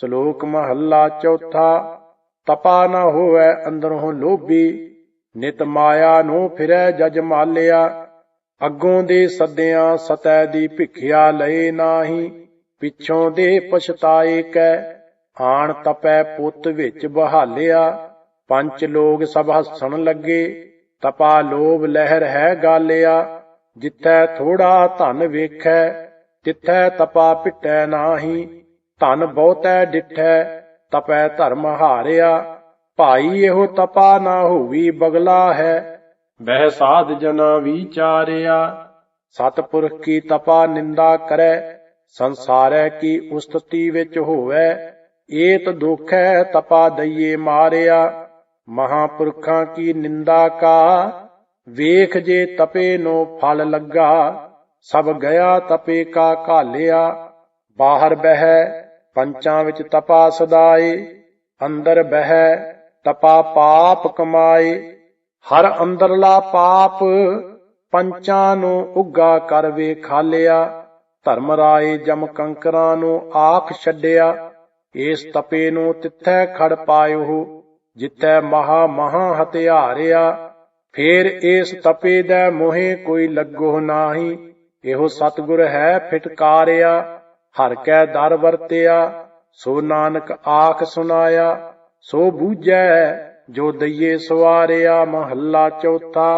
ਸ਼ਲੋਕ ਮਹੱਲਾ ਚੌਥਾ, ਤਪਾ ਨਾ ਹੋਵੇ ਅੰਦਰੋਂ ਲੋਭੀ, ਨਿਤ ਮਾਇਆ ਨੂੰ ਫਿਰੈ ਜਜ ਮਾਲਿਆ, ਅੱਗੋਂ ਦੇ ਸੱਦਿਆਂ ਸਤੈ ਦੀ ਭਿਖਿਆ ਲਏ ਨਾਹੀ, ਪਿੱਛੋਂ ਦੇ ਪਛਤਾਏ ਕੈ, ਆਣ ਤਪੈ ਪੁੱਤ ਵਿੱਚ ਬਹਾਲਿਆ, ਪੰਜ ਲੋਗ ਸਭ ਹੱਸਣ ਲੱਗੇ, ਤਪਾ ਲੋਭ ਲਹਿਰ ਹੈ ਗਾਲਿਆ, ਜਿੱਥੈ ਥੋੜਾ ਧਨ ਵੇਖੈ, ਤਿੱਥੈ ਤਪਾ ਪਿਟੈ ਨਾਹੀ ਧਨ ਬਹੁਤੈ ਡਿਠੈ, ਤਪੈ ਧਰਮ ਹਾਰਿਆ। ਭਾਈ ਇਹੋ ਤਪਾ ਨਾ ਹੋਵੀ ਬਗਲਾ ਹੈ, ਬਹਿ ਸਾਧ ਜਨਾ ਵਿਚਾਰਿਆ ਸਤਪੁਰਖ ਕੀ ਤਪਾ ਨਿੰਦਾ ਕਰੈ, ਸੰਸਾਰੈ ਕੀ ਉਸਤਤੀ ਵਿੱਚ ਹੋਵੇ। ਏਤ ਦੁਖ ਤਪਾ ਦਈਏ ਮਾਰਿਆ, ਮਹਾਪੁਰਖਾਂ ਕੀ ਨਿੰਦਾ ਕਾ। ਵੇਖ ਜੇ ਤਪੇ ਨੋ ਫਲ ਲੱਗਾ, ਸਭ ਗਿਆ ਤਪੇ ਕਾ ਘਾਲਿਆ। ਬਾਹਰ ਬਹਿ ਪੰਚਾਂ ਵਿੱਚ ਤਪਾ ਸਦਾਏ, ਅੰਦਰ ਬਹਿ, ਤਪਾ ਪਾਪ ਕਮਾਏ। ਹਰ ਅੰਦਰਲਾ ਪਾਪ ਪੰਚਾਂ ਨੂੰ ਉੱਗਾ ਕਰ ਵੇ ਧਰਮ ਰਾਏ ਜਮ ਕੰਕਰਾਂ ਨੂੰ ਆਖ ਛੱਡਿਆ। ਇਸ ਤਪੇ ਨੂੰ ਤਿੱਥੈ ਖੜ ਪਾਇਓ, ਜਿੱਥੈ ਮਹਾ ਮਹਾ ਹਤਿਆਰਿਆ ਫੇਰ ਇਸ ਤਪੇ ਦਾ ਮੋਹੇ ਕੋਈ ਲੱਗੋ ਨਾਹੀ। ਇਹੋ ਸਤਗੁਰ ਹੈ ਫਿਟਕਾਰਿਆ। ਹਰ ਕੈ ਦਰ ਵਰਤਿਆ, ਸੋ ਨਾਨਕ ਆਖ ਸੁਨਾਇਆ ਸੋ ਬੂਝੈ ਜੋ ਦਈਏ ਸਵਾਰਿਆ ਮਹੱਲਾ ਚੌਥਾ।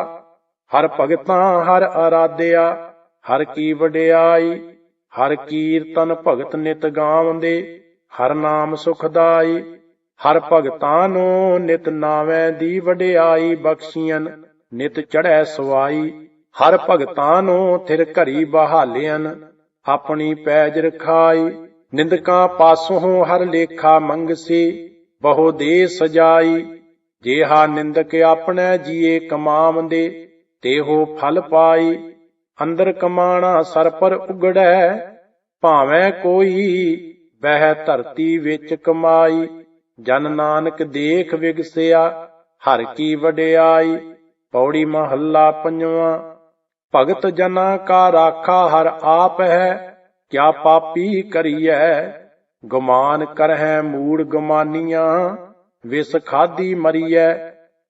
ਹਰ ਭਗਤਾਂ ਹਰ ਅਰਾਧਿਆ, ਹਰ ਕੀ ਵਡਿਆਈ, ਹਰ ਕੀਰਤਨ ਭਗਤ ਨਿਤ ਗਾਵੰਦੇ ਹਰ ਨਾਮ ਸੁਖਦਾਈ, ਹਰ ਭਗਤਾਂ ਨੂੰ ਨਿਤ ਨਾਵੇਂ ਦੀ ਵਡਿਆਈ ਬਖਸ਼ੀਆਂ ਨਿਤ ਚੜ੍ਹੈ ਸਵਾਈ, ਹਰ ਭਗਤਾਂ ਨੂੰ ਥਿਰ ਘਰੀ ਬਹਾਲਿਆਂ ਆਪਣੀ ਪੈਜ ਰਖਾਈ, ਨਿੰਦਕਾਂ ਪਾਸੋਂ ਹਰ ਲੇਖਾ ਮੰਗਸੀ, ਬਹੁ ਦੇ ਸਜਾਈ। ਜੇਹਾ ਨਿੰਦਕ ਆਪਣੇ ਜੀਏ ਕਮਾਵੰਦੇ, ਤੇਹੋ ਫਲ ਪਾਈ। ਅੰਦਰ ਕਮਾਣਾ ਸਰ ਪਰ ਉਗੜੈ, ਭਾਵੇਂ ਕੋਈ ਵਹਿ ਧਰਤੀ ਵਿੱਚ ਕਮਾਈ। ਜਨ ਨਾਨਕ ਦੇਖ ਵਿਗਸਿਆ, ਹਰ ਕੀ ਵਡਿਆਈ। ਪੌੜੀ ਮਹੱਲਾ ਪੰਜਵਾਂ ਭਗਤ ਜਨਾ ਕਾ ਰਾਖਾ ਹਰ ਆਪ ਹੈ, ਕਿਆ ਪਾਪੀ ਕਰੀਐ? ਗੁਮਾਨ ਕਰਹਿ ਮੂੜ ਗਮਾਨੀਆਂ, ਵਿਸ ਖਾਦੀ ਮਰੀਐ?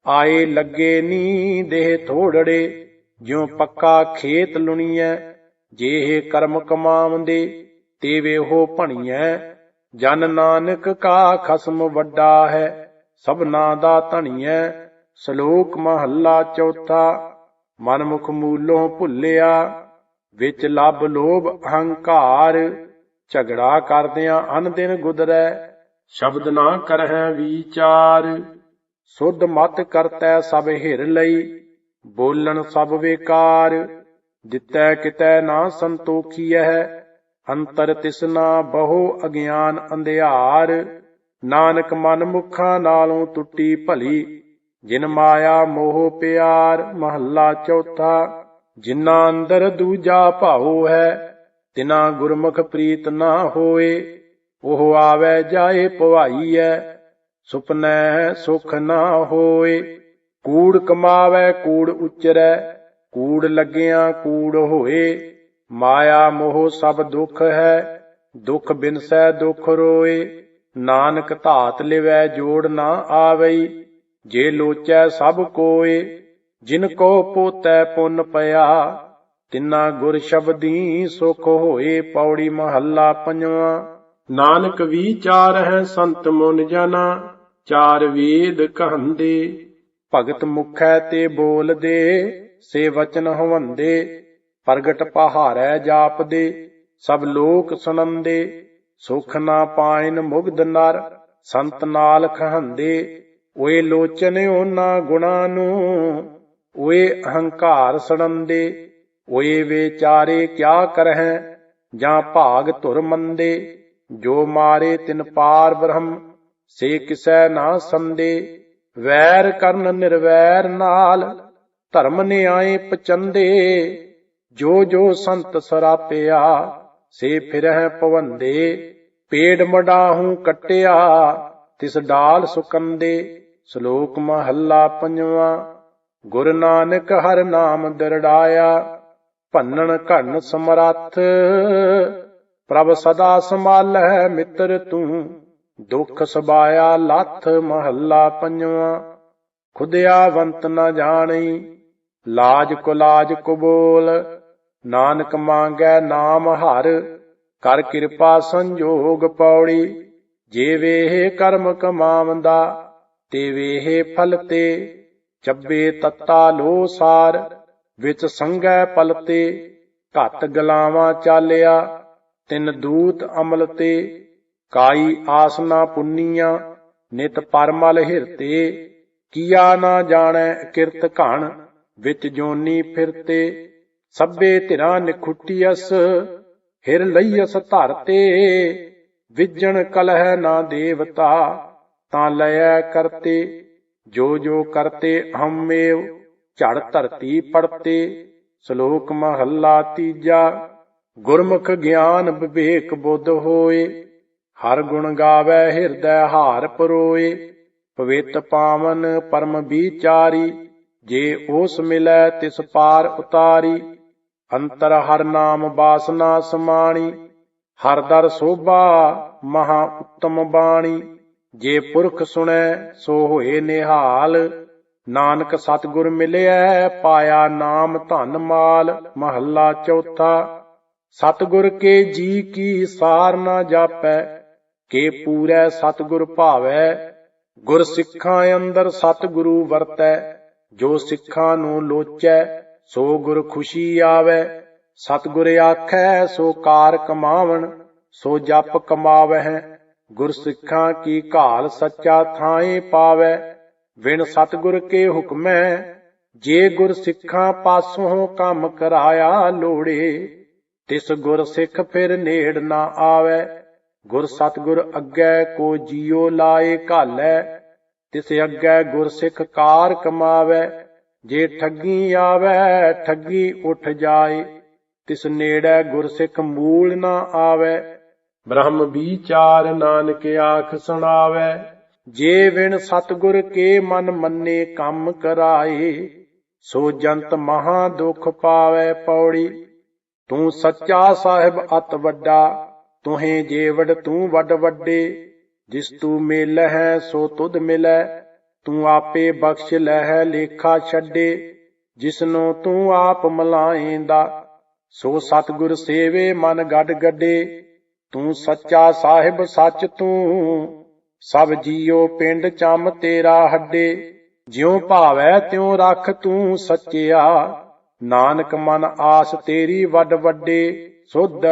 ਆਏ ਲੱਗੇ ਨੀ ਦੇਹ ਥੋੜੜੇ, ਜਿਉ ਪੱਕਾ ਖੇਤ ਲੁਣੀਐ? ਜੇ ਕਰਮ ਕਮਾਵੰਦੇ ਤੇਵੇ ਹੋ ਭਣੀਐ? ਜਨ ਨਾਨਕ ਕਾ ਖਸਮ ਵੱਡਾ ਹੈ, ਸਭਨਾ ਦਾ ਧਣੀਐ। ਸ਼ਲੋਕ ਮਹੱਲਾ ਚੌਥਾ। ਮਨਮੁਖ ਮੂਲੋਂ ਭੁੱਲਿਆ, ਵਿੱਚ ਲੱਭ ਲੋਭ ਅਹੰਕਾਰ। ਝਗੜਾ ਕਰਦਿਆਂ ਅਨ ਦਿਨ ਗੁਦਰੈ, ਸ਼ਬਦ ਨਾ ਕਰਹਿ ਵਿਚਾਰ। ਸੁਧ ਮਤ ਕਰਤੈ ਸਭ ਹਿਰ ਲਈ, ਬੋਲਣ ਸਭ ਵੇਕਾਰ। ਜਿਤੈ ਕਿਤੈ ਨਾ ਸੰਤੋਖੀਐ, ਅੰਤਰ ਤਿਸਨਾ ਬਹੁ ਅਗਿਆਨ ਅੰਧਿਆਰ। ਨਾਨਕ ਮਨ ਮੁਖਾਂ ਨਾਲੋਂ ਟੁੱਟੀ ਭਲੀ ਜਿਨ ਮਾਇਆ ਮੋਹ ਪਿਆਰ, ਮਹੱਲਾ ਚੌਥਾ ਜਿਨਾ ਅੰਦਰ ਦੂਜਾ ਭਾਉ ਹੈ ਤਿਨਾ ਗੁਰਮੁਖ ਪ੍ਰੀਤ ਨਾ ਹੋਏ, ਉਹ ਆਵੇ ਜਾਏ ਭਵਾਈ ਹੈ ਸੁਪਨੈ ਸੁਖ ਨਾ ਹੋਏ। ਕੂੜ ਕਮਾਵੇ, ਕੂੜ ਉਚਰੈ, ਕੂੜ ਲੱਗਿਆ ਕੂੜ ਹੋਏ। ਮਾਇਆ ਮੋਹ ਸਭ ਦੁਖ ਹੈ, ਦੁੱਖ ਬਿਨਸੈ ਦੁੱਖ ਰੋਏ। ਨਾਨਕ ਧਾਤ ਲਿਵੈ ਜੋੜ ਨਾ ਆਵਈ। ਜੇ ਲੋਚੈ ਸਭ ਕੋਏ, ਜਿਨ ਕੋ ਪੋਤੈ ਪੁੰਨ ਪਿਆ, ਤਿੰਨਾ ਗੁਰ ਸ਼ਬਦੀ ਸੁਖ ਹੋਏ ਪੌੜੀ ਮਹੱਲਾ ਪੰਜਵਾਂ। ਨਾਨਕ ਵਿਚਾਰ ਹੈ ਸੰਤ ਮੁਨ ਜਨਾ ਚਾਰ ਵੇਦ ਕਹੰਦੇ। ਭਗਤ ਮੁਖੈ ਤੇ ਬੋਲਦੇ, ਸੇ ਵਚਨ ਹਵੰਦੇ, ਪ੍ਰਗਟ ਪਹਾਰੈ ਜਾਪਦੇ, ਸਭ ਲੋਕ ਸੁਣੰਦੇ, ਸੁਖ ਨਾ ਪਾਇਨ ਮੁਗਧ ਨਰ, ਸੰਤ ਨਾਲ ਖਹੰਦੇ। ਓਏ ਲੋਚਨ ਉਹਨਾਂ ਗੁਣਾ ਨੂੰ, ਓਏ ਅਹੰਕਾਰ ਸੜੰਦੇ ਓਏ ਵਿਚਾਰੇ ਕਿਆ ਕਰਹਿ, ਜਾਂ ਭਾਗ ਧੁਰ ਮੰਦੇ, ਜੋ ਮਾਰੇ ਤਿਨ ਪਾਰ ਬ੍ਰਹਮ, ਸੇ ਕਿਸੈ ਨਾ ਸੰਦੇ, ਵੈਰ ਕਰਨ ਨਿਰਵੈਰ ਨਾਲ, ਧਰਮ ਨਿਆਏ ਪਚੰਦੇ, ਜੋ ਜੋ ਸੰਤ ਸਰਾਪਿਆ, ਸੇ ਫਿਰਹਿ ਪਵੰਦੇ ਪੇੜ ਮਡਾਹੂ ਕਟਿਆ, ਤਿਸ ਡਾਲ ਸੁਕੰਦੇ। ਸ਼ਲੋਕ ਮਹੱਲਾ ਪੰਜਵਾਂ, ਗੁਰ ਨਾਨਕ ਹਰ ਨਾਮ ਦਰੜਾਇਆ, ਭੰਨਣ ਘਣ ਸਮਰੱਥ, ਪ੍ਰਭ ਸਦਾ ਸੰਭਾਲੈ ਮਿੱਤਰ ਤੂੰ, ਦੁੱਖ ਸਬਾਇਆ ਲੱਥ ਮਹੱਲਾ ਪੰਜਵਾਂ ਖੁਦਿਆਵੰਤ ਨਾ ਜਾਣੀ ਲਾਜ ਕੋ ਲਾਜ ਕੋ ਬੋਲ ਨਾਨਕ ਮੰਗੈ ਨਾਮ ਹਰ, ਕਰ ਕਿਰਪਾ ਸੰਜੋਗ ਪੌੜੀ, ਜੇ ਵੇਹ ਕਰਮ ਕਮਾਵੰਦਾ ਤੇ ਵੇਹੇ ਫਲ ਤੇ, ਚੱਬੇ ਤੱਤਾ ਲੋ ਸਾਰ, ਵਿੱਚ ਸੰਗੈ ਪਲਤੇ ਘੱਟ ਗਲਾਵਾਂ ਚਾਲਿਆ, ਤਿੰਨ ਦੂਤ ਅਮਲ ਤੇ, ਕਾਈ ਆਸਨਾ ਪੁੰਨੀਆਂ, ਨਿਤ ਪਰਮਲ ਹਿਰਤੇ ਕੀਆ ਨਾ ਜਾਣੈ ਕਿਰਤ ਘਣ, ਵਿੱਚ ਜੋਨੀ ਫਿਰਤੇ ਸਭੇ ਧਿਰਾਂ ਨਿਖੁੱਟੀਅਸ ਹਿਰ ਲਈਐਸ ਧਰਤੇ ਵਿਜਣ ਕਲਹਿ ਨਾ ਦੇਵਤਾ। ਤਾਂ ਲਇਐ ਕਰਤੇ, ਜੋ ਜੋ ਕਰਤੇ ਹਮੇਵ ਝੜ ਧਰਤੀ ਪੜਤੇ, ਸ਼ਲੋਕ ਮਹੱਲਾ ਤੀਜਾ, ਗੁਰਮੁਖ ਗਿਆਨ ਵਿਵੇਕ ਬੁੱਧ ਹੋਏ, ਹਰ ਗੁਣ ਗਾਵੇ ਹਿਰਦੈ ਹਾਰ ਪਰੋਏ, ਪਵਿੱਤ ਪਾਵਨ ਪਰਮ ਵਿਚਾਰੀ, ਜੇ ਉਸ ਮਿਲੈ ਤਿਸ ਪਾਰ ਉਤਾਰੀ, ਅੰਤਰ ਹਰ ਨਾਮ ਬਾਸਨਾ ਸਮਾਣੀ, ਹਰ ਦਰ ਸੋਭਾ ਮਹਾ ਉੱਤਮ ਬਾਣੀ। ਜੇ ਪੁਰਖ ਸੁਣੈ, ਸੋ ਹੋਏ ਨਿਹਾਲ। ਨਾਨਕ ਸਤਿਗੁਰ ਮਿਲਿਆ ਪਾਇਆ ਨਾਮ ਧਨ ਮਾਲ, ਮਹੱਲਾ ਚੌਥਾ। ਸਤਿਗੁਰ ਕੇ ਜੀ ਕੀ ਸਾਰ ਨਾ ਜਾਪੈ, ਕੇ ਪੂਰੈ ਸਤਿਗੁਰ ਭਾਵੈ। ਗੁਰ ਸਿੱਖਾਂ ਅੰਦਰ ਸਤਿਗੁਰੂ ਵਰਤੈ, ਜੋ ਸਿੱਖਾਂ ਨੂੰ ਲੋਚੈ, ਸੋ ਗੁਰ ਖੁਸ਼ੀ ਆਵੈ। ਸਤਿਗੁਰ ਆਖੈ, ਸੋ ਕਾਰ ਕਮਾਵਣ, ਸੋ ਜਪ ਕਮਾਵਹਿ। ਗੁਰ ਸਿੱਖਾਂ ਕੀ ਘਾਲ ਸੱਚਾ ਥਾਏ ਪਾਵੈ ਵਿਣ ਸਤਿਗੁਰ ਕੇ ਹੁਕਮੈ, ਜੇ ਗੁਰ ਸਿੱਖਾਂ ਪਾਸੋਂ ਕੰਮ ਕਰਾਇਆ ਲੋੜੇ ਤਿਸ ਗੁਰ ਸਿੱਖ ਫਿਰ ਨੇੜ ਨਾ ਆਵੈ, ਗੁਰ ਸਤਿਗੁਰ ਅੱਗੇ ਕੋ ਜੀਉ ਲਾਏ ਘਾਲੈ, ਤਿਸ ਅੱਗੇ ਗੁਰ ਸਿੱਖ ਕਾਰ ਕਮਾਵੈ, ਜੇ ਠੱਗੀ ਆਵੈ, ਠੱਗੀ ਉੱਠ ਜਾਏ, ਤਿਸ ਨੇੜੇ ਗੁਰ ਸਿੱਖ ਮੂਲ ਨਾ ਆਵੈ ਬ੍ਰਹਮ ਵਿਚਾਰ ਨਾਨਕ ਆਖ ਸੁਣਾਵੈ, ਜੇ ਵਿਣ ਸਤਗੁਰ ਕੇ ਮਨ ਮੰਨੇ ਕੰਮ ਕਰਾਏ, ਸੋ ਜੰਤ ਮਹਾ ਦੁਖ ਪਾਵੇ ਪੌੜੀ। ਤੂੰ ਸੱਚਾ ਸਾਹਿਬ ਅਤ ਵੱਡਾ, ਤੁਹੇ ਜੇਵੜ ਤੂੰ ਵੱਡ ਵੱਡੇ। ਜਿਸ ਤੂੰ ਮਿਲ ਹੈ ਸੋ ਤੁਧ ਮਿਲੈ ਤੂੰ ਆਪੇ ਬਖਸ਼ ਲਹਿ ਲੇਖਾ ਛੱਡੇ। ਜਿਸਨੂੰ ਤੂੰ ਆਪ ਮਲਾਏਂਦਾ, ਸੋ ਸਤਗੁਰ ਸੇਵੇ ਮਨ ਗੱਡ ਗੱਡੇ। ਤੂੰ ਸੱਚਾ ਸਾਹਿਬ ਸੱਚ ਤੂੰ, ਸਭ ਜੀਉ ਪਿੰਡ ਚੰਮ ਤੇਰਾ ਹੱਡੇ। ਜਿਉ ਭਾਵੈ ਤਿਉ ਰੱਖ ਤੂੰ ਸੱਚਿਆ, ਨਾਨਕ ਮਨ ਆਸ ਤੇਰੀ ਵੱਡ ਵੱਡੇ, ਸੁਧ